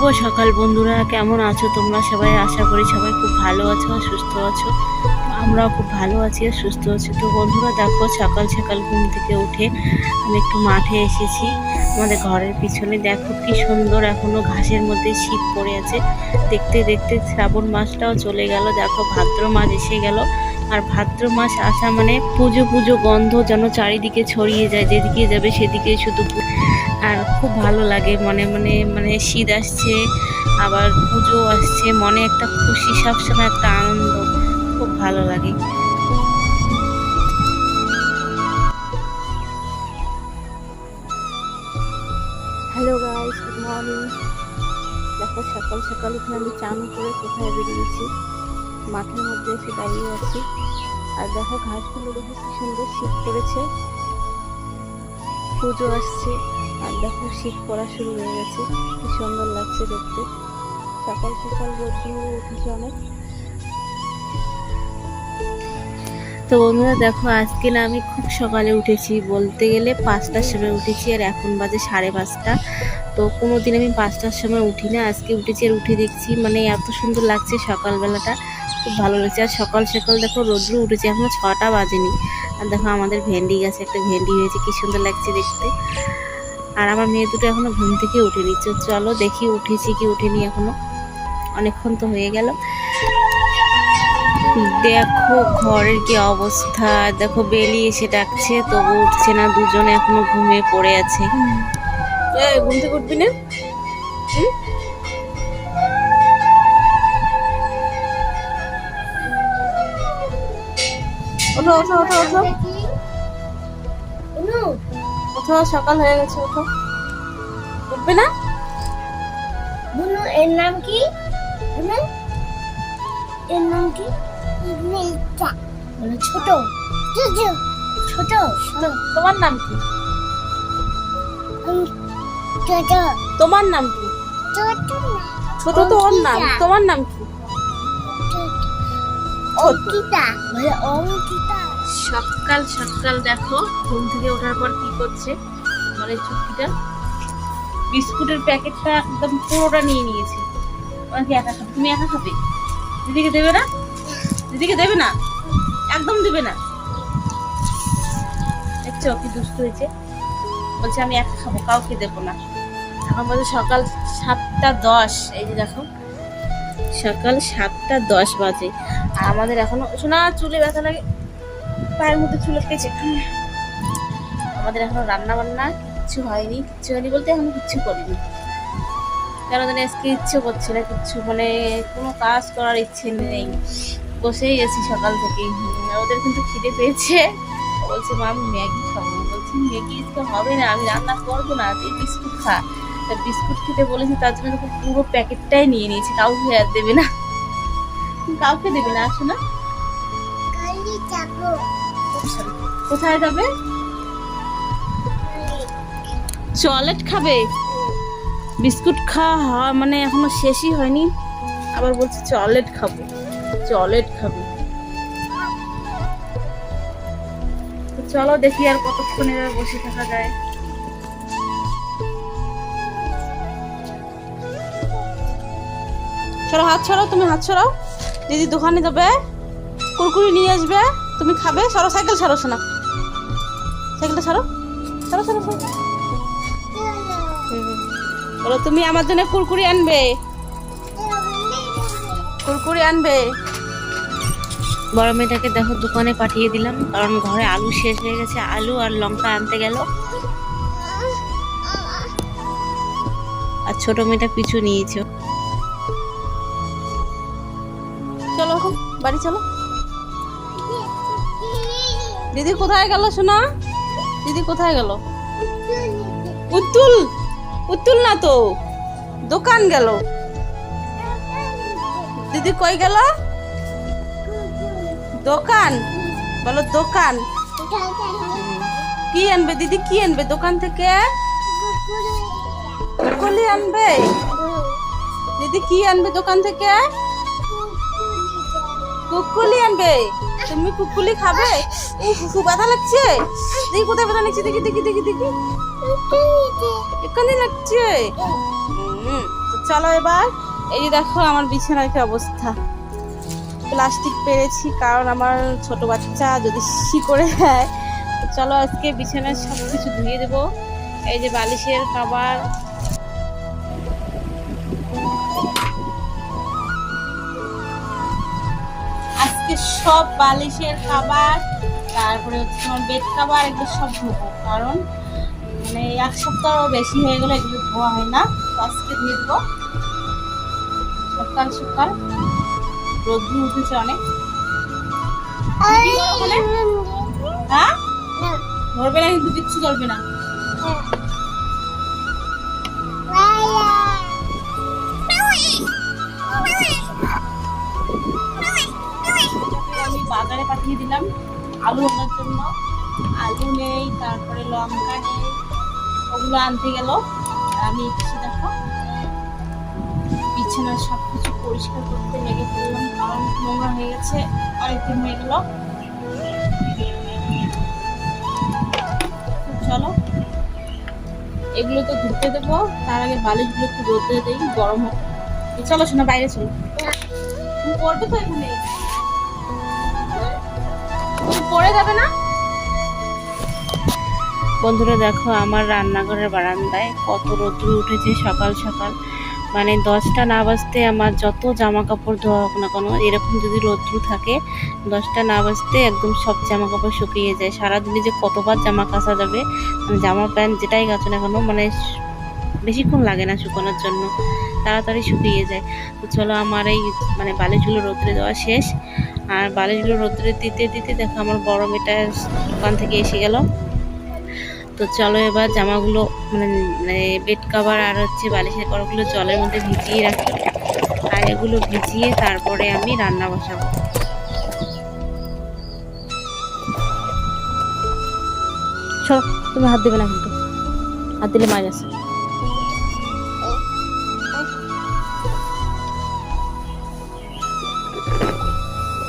শুভ সকাল বন্ধুরা, কেমন আছো তোমরা? সবাই আশা করি সবাই খুব ভালো আছো আর সুস্থ আছো। আমরাও খুব ভালো আছি আর সুস্থ আছি। তো বন্ধুরা, দেখো সকাল সকাল ঘুম থেকে উঠে আমি একটু মাঠে এসেছি। আমাদের ঘরের পিছনে দেখো কি সুন্দর এখনও ঘাসের মধ্যে শীত পড়ে আছে। দেখতে দেখতে শ্রাবণ মাসটাও চলে গেল। দেখো ভাদ্র মাস এসে গেল। আর ভাদ্র মাস আসা মানে পুজো পুজো গন্ধ যেন চারিদিকে ছড়িয়ে যায়, যেদিকে যাবে সেদিকে শুধু আর খুব ভালো লাগে মনে মনে মানে শীত আসছে, আবার পুজো আসছে, মনে একটা খুশি, সবসময় একটা আনন্দ, খুব ভালো লাগে। হ্যালো গাইস গুড মর্নিং দেখো সকাল সকাল উঠে আমি চান করে কোথায় বেরিয়েছি? মাঠের মধ্যে এসে দাঁড়িয়ে আছি। আর দেখো, ঘাসগুলো দেখো কি সুন্দর শীত পড়েছে। পুজো আসছে, আর দেখো শীত পড়া শুরু হয়ে গেছে। কি সুন্দর লাগছে দেখতে। সকাল সকাল রোদ্দুর উঠেছে অনেক। তো বন্ধুরা, দেখো, আজকে না আমি খুব সকালে উঠেছি। বলতে গেলে পাঁচটার সময় উঠেছি, আর এখন বাজে সাড়ে পাঁচটা। তো কোনো দিন আমি পাঁচটার সময় উঠি না। আজকে উঠেছি আর উঠে দেখছি মানে এত সুন্দর লাগছে সকালবেলাটা। খুব ভালো লাগছে। আর সকাল সকাল দেখো রোদ্রু উঠেছে, এখনও ছটা বাজেনি। আর দেখো আমাদের ভেন্ডি গাছে একটা ভেন্ডি হয়েছে, কি সুন্দর লাগছে দেখতে। আর আমার মেয়ে দুটো এখনও ঘুম থেকে উঠেনি চলো দেখি উঠেছি কি উঠেনি এখনও। অনেকক্ষণ তো হয়ে গেল। দেখো ঘরের কি অবস্থা। দেখো বেলি এসে ডাকছে, তবু উঠছে না, দুজনে এখনও ঘুমিয়ে পড়ে আছে। ঘুম থেকে উঠবি না? ওঠো ওঠো ওঠো ওঠো। ওঠো সকাল হয়ে গেছে ওঠো। উঠবে না? বুনু এর নাম কি? বুনু এর নাম কি? বলে ছোট। জুজু। ছোট তোমার নাম কি? তোমার নাম কি? ছোট ছোট তো ওর নাম তোমার নাম কি? অঙ্কিতা, বলে অঙ্কিতা। সকাল সকাল দেখো, ঘুম থেকে ওঠার পর কি করছে? মানে চুক্তিটা। বিস্কুটের প্যাকেটটা একদম পুরোটা নিয়ে নিয়েছে। ওরা কি একা খাবে? তুমি একা খাবে? দিদিকে দেবে না? দিদিকে দেবে না? একদম দেবে না। দেখছ কি দুষ্ট হয়েছে? বলছে আমি একা খাব, কাউকে দেবো না। এখন বলছে সকাল সাতটা দশ। এই যে দেখো। সকাল সাতটা দশ বাজে। আর আমাদের এখনও শোনা চুলে ব্যথা লাগে। পায়ের মধ্যে চুল পেয়েছে আমাদের এখনও রান্না বান্না কিচ্ছু হয়নি কিচ্ছু হয়নি বলতে এখন কিচ্ছু করিনি। কেন জানি আজকে ইচ্ছে করছে না কিচ্ছু মানে কোনো কাজ করার ইচ্ছে নেই। বসেই আছি সকাল থেকে ওদের কিন্তু খিদে পেয়েছে। বলছে, মা, আমি ম্যাগি খাব। বলছি, ম্যাগি আজকে হবে না, আমি রান্না করব না, তুই বিস্কুট খা। তা বিস্কুট খেতে বলেছি তার জন্য দেখো পুরো প্যাকেটটাই নিয়ে নিয়েছি কাউকে আর দেবে না। কাউকে দেবে না আসো না কোথায় যাবে? চকলেট খাবে। বিস্কুট খাওয়া মানে এখনও শেষই হয়নি। আবার বলছে চকলেট খাব। চকলেট খাবে। চলো দেখি আর কতক্ষণ এভাবে বসে থাকা যায়। চলো হাত ছড়াও তুমি হাত ছড়াও দিদি দোকানে যাবে, কুরকুরি নিয়ে আসবে, তুমি খাবে। সরো, সাইকেল সরো শোনা সাইকেলটা সরো। সরো সরো সরো। বলো, তুমি আমার জন্য কুরকুরি আনবে। কুরকুরি আনবে। বড় মেয়েটাকে দেখো, দোকানে পাঠিয়ে দিলাম। কারণ ঘরে আলু শেষ হয়ে গেছে। আলু আর লঙ্কা আনতে গেল। আর ছোট মেয়েটা পিছু নিয়েছে। বাড়ি চলো। দিদি কোথায় গেল শোনা দিদি কোথায় গেল? উত্তুল উত্তুল না তো? দোকান গেল। দিদি কই গেল? দোকান। বলো দোকান। কি আনবে? দিদি কি আনবে? দোকান থেকে? আনবে? দিদি কি আনবে দোকান থেকে? কুকুলি আনবে? তুমি কুকুলি খাবে? খুব ব্যথা লাগছে? দেখি কোথায় ব্যথা লাগছে, দেখি দেখি দেখি দেখি। এখানে লাগছে। চলো এবার। এই যে দেখো আমার বিছানার কি অবস্থা। প্লাস্টিক পেরেছি, কারণ আমার ছোট বাচ্চা যদি শি করে দেয় চলো আজকে বিছানায় সব কিছু ধুয়ে দেবো। এই যে বালিশের খাবার সব বালিশের খাবার তারপরে হচ্ছে তোমার বেড খাবার এগুলো সব ধোবো কারণ মানে এক সপ্তাহ বেশি হয়ে গেলে এগুলো ধোয়া হয় না। আজকে ধুয়ে দেবো। সকাল সকাল। রোদ্দুর উঠেছে অনেক? হ্যাঁ? ধরবে না কিন্তু কিচ্ছু করবে না। পাঠিয়ে দিলাম আলু আনার জন্য। আলু নেই, তারপরে লঙ্কা নেই, ওগুলো আনতে গেল। আমি এসে দেখো বিছানা সব কিছু পরিষ্কার করতে লেগে পড়লাম কারণ নোংরা হয়ে গেছে, অনেকদিন হয়ে গেল। চলো, এগুলো তো ধুতে দেবো। তার আগে বালিশগুলো একটু রোদে দিই, গরম হোক। চলো শোনা বাইরে চলো। পড়বে তো এখানে? পড়ে যাবে না? বন্ধুরা দেখো, আমার রান্নাঘরের বারান্দায় কত রোদ্র উঠেছে সকাল সকাল। মানে দশটা না বাজতে আমার যত জামা কাপড় ধোয়া হোক না কেন, এরকম যদি রোদ্রু থাকে, দশটা না বাজতে একদম সব জামা কাপড় শুকিয়ে যায়। সারাদিনে যে কতবার জামা কাচা যাবে মানে জামা প্যান্ট যেটাই কাচো না কেন মানে বেশিক্ষণ লাগে না শুকানোর জন্য, তাড়াতাড়ি শুকিয়ে যায়। তো চলো, আমার এই মানে বালিশগুলো রোদ্রে দেওয়া শেষ। আর বালিশগুলো রোদ্রে দিতে দিতে দেখো আমার বড় মেয়েটা দোকান থেকে এসে গেল। তো চলো এবার জামাগুলো মানে মানে বেড কাভার আর হচ্ছে বালিশের কড়গুলো জলের মধ্যে ভিজিয়ে রাখি। আর এগুলো ভিজিয়ে তারপরে আমি রান্না বসাবো। চলো, তুমি হাত দেবে না কিন্তু। হাত দিলে মার আছে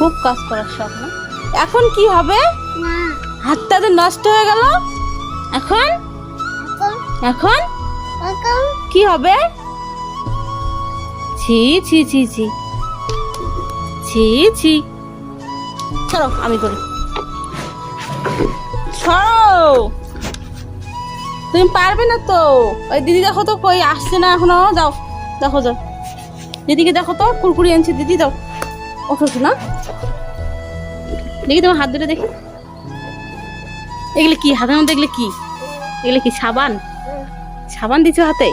খুব কাজ করার শখ না? এখন কি হবে? হাতটা যে নষ্ট হয়ে গেল? এখন? এখন? কি হবে? ছি ছি ছি ছি। ছি ছি। চলো আমি করি। সরো তুমি পারবে না তো? ওই দিদি দেখো তো কই আসছে না এখনও। যাও দেখো যাও দিদিকে দেখো তো কুরকুরি আনছে দিদি দাও ওঠো না। দেখি তোমার হাত ধরে দেখি। এগুলো কি? হাতের মধ্যে এগুলো কি? এগুলো কি সাবান? সাবান দিছো হাতে?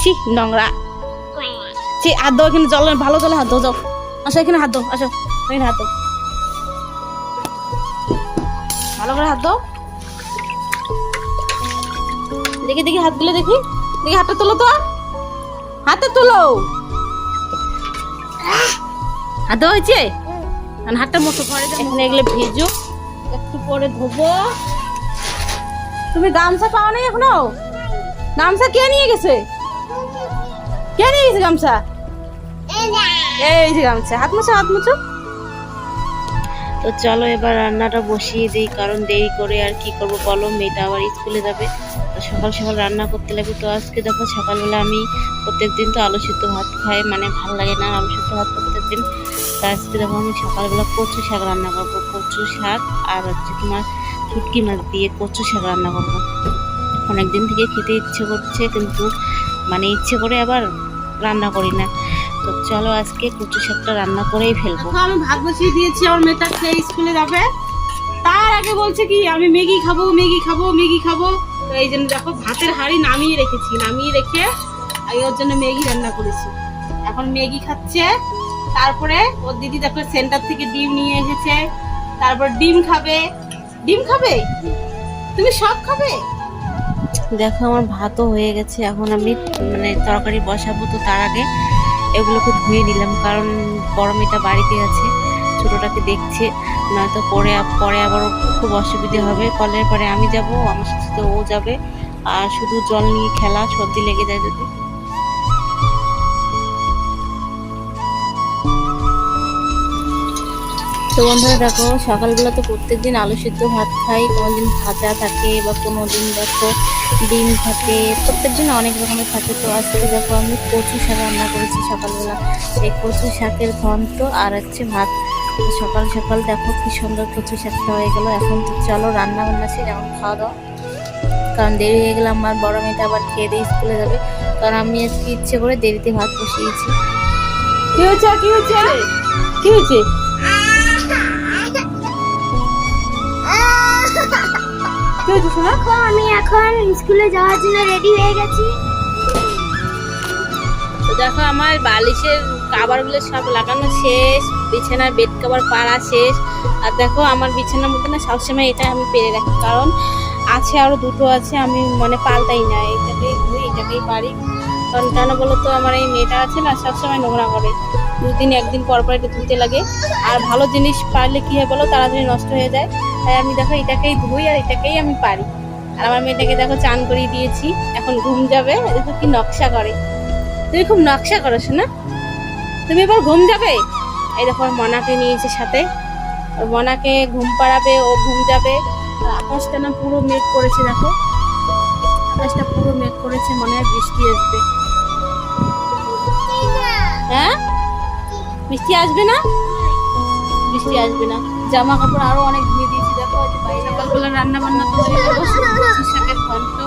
ছি, নোংরা। ছি, হাত দাও এখানে জল ভালো জলে হাত দাও যাও। আসো এখানে হাত দাও আসো। এখানে হাত দাও ভালো করে হাত দাও দেখি দেখি হাতগুলো, দেখি। দেখি, হাতটা তোলো তো। হাতে তোলো। হাত হয়েছে? আর হাতটা মতো করে এখানে এগুলো ভেজো একটু পরে ধোবো। তুমি গামছা পাও নাই এখনও? গামছা কে নিয়ে গেছে? কে নিয়ে গেছে গামছা? এই যে গামছা হাত মুছো হাত মুছো। তো চলো এবার রান্নাটা বসিয়ে দিই কারণ দেরি করে আর কি করব বলো মেয়েটা আবার স্কুলে যাবে। তো সকাল সকাল রান্না করতে লাগবে তো আজকে দেখো সকালবেলা আমি প্রত্যেকদিন তো আলু সিদ্ধ ভাত খাই মানে ভালো লাগে না আলু সিদ্ধ ভাত প্রত্যেকদিন। তো আজকে দেখো আমি সকালবেলা কচু শাক রান্না করব। কচু শাক আর হচ্ছে তোমার শুটকি মাছ দিয়ে কচু শাক রান্না করব। অনেক দিন থেকে খেতে ইচ্ছে করছে, কিন্তু মানে ইচ্ছে করে আবার রান্না করি না। তো চলো আজকে কচু শাকটা রান্না করেই ফেলব। আমি ভাত বসিয়ে দিয়েছি, আমার মেয়েটা খেয়ে স্কুলে যাবে। তার আগে বলছে কি, আমি ম্যাগি খাব ম্যাগি খাব ম্যাগি খাব। এই জন্য দেখো, ভাতের হাঁড়ি নামিয়ে রেখেছি, নামিয়ে রেখে আমি ওর জন্য ম্যাগি রান্না করেছি। এখন ম্যাগি খাচ্ছে তারপরে ওর দিদি দেখো সেন্টার থেকে ডিম নিয়ে এসেছে। তারপর ডিম খাবে। ডিম খাবে? তুমি সব খাবে? দেখো, আমার ভাতও হয়ে গেছে। এখন আমি মানে তরকারি বসাবো তো তার আগে। এগুলোকে ধুয়ে নিলাম, কারণ বড় মেয়েটা বাড়িতে আছে। ছোটটাকে দেখছে, নয়তো পরে পরে আবার খুব অসুবিধে হবে। কলের পরে আমি যাব, আমার সাথে ও যাবে। আর শুধু জল নিয়ে খেলা, সর্দি লেগে যায় যদি। তো বন্ধুরা দেখো সকালবেলা তো প্রত্যেকদিন আলু সিদ্ধ ভাত খাই। কোনো দিন ভাজা থাকে বা কোনোদিন দেখো ডিম থাকে। প্রত্যেকদিন অনেক রকমের থাকে। তো আজকে দেখো আমি কচু শাক রান্না করেছি সকালবেলা। এই কচু শাকের ঘন্ট আর হচ্ছে ভাত। সকাল সকাল দেখো কি সুন্দর কচু শাকটা হয়ে গেলো। এখন তো চলো রান্না বান্না ছিল এখন খাওয়া দাওয়া। কারণ দেরি হয়ে গেলে আমার বড় মেয়েটা আবার খেয়ে দিয়ে স্কুলে যাবে। কারণ আমি আজকে ইচ্ছে করে দেরিতে ভাত বসিয়েছি। কি হয়েছে? কি হয়েছে? কি হয়েছে? কি হয়েছে শোনা। দেখো আমি এখন স্কুলে যাওয়ার জন্য রেডি হয়ে গেছি। তো দেখো আমার বালিশের কাবারগুলো সব লাগানো শেষ বিছানার বেড কভার পাড়া শেষ। আর দেখো আমার বিছানার মধ্যে না সবসময় এটা আমি পেরে রাখি কারণ আছে আরও দুটো আছে আমি মানে পাল্টাই না এটাকেই ধুই এটাকেই পারি কারণ কেন বলো তো, আমার এই মেয়েটা আছে না, সবসময় নোংরা করে। দুদিন একদিন পর পর এটা ধুতে লাগে। আর ভালো জিনিস পারলে কী হয় বলো, তাড়াতাড়ি নষ্ট হয়ে যায়। তাই আমি দেখো, এটাকেই ধুই আর এটাকেই আমি পারি। আর আমার মেয়েটাকে দেখো, চান করিয়ে দিয়েছি। এখন ঘুম যাবে, দেখো কি নকশা করে। তুমি খুব নকশা করো না তুমি এবার ঘুম যাবে? এই দেখো মনাকে নিয়েছে সাথে। মনাকে ঘুম পাড়াবে, ও ঘুম যাবে। আকাশটা না পুরো মেঘ করেছে, দেখো। আকাশটা পুরো মেঘ করেছে, মনে হয় বৃষ্টি আসবে। হ্যাঁ? বৃষ্টি আসবে না? বৃষ্টি আসবে না। জামা কাপড় আরও অনেক ধুয়ে দিয়েছি দেখো সকালবেলা রান্না বান্না করে শাকের ঘন্ট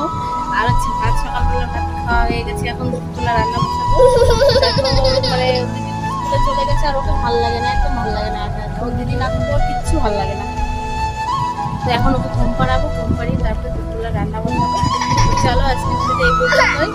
আর হচ্ছে ভাত। সকালবেলা ভাত খাওয়া হয়ে গেছে এখন দুপুরবেলা রান্না বসাবো। মানে চলে গেছে আর ওকে ভালো লাগে না একদম ভালো লাগে না ওর দিদি না ওর কিচ্ছু ভালো লাগে না। তো এখন ওকে ঘুম পাড়াবো ঘুম পাড়িয়ে তারপরে দুপুরবেলা রান্না তো চলো আজকে এই পর্যন্তই।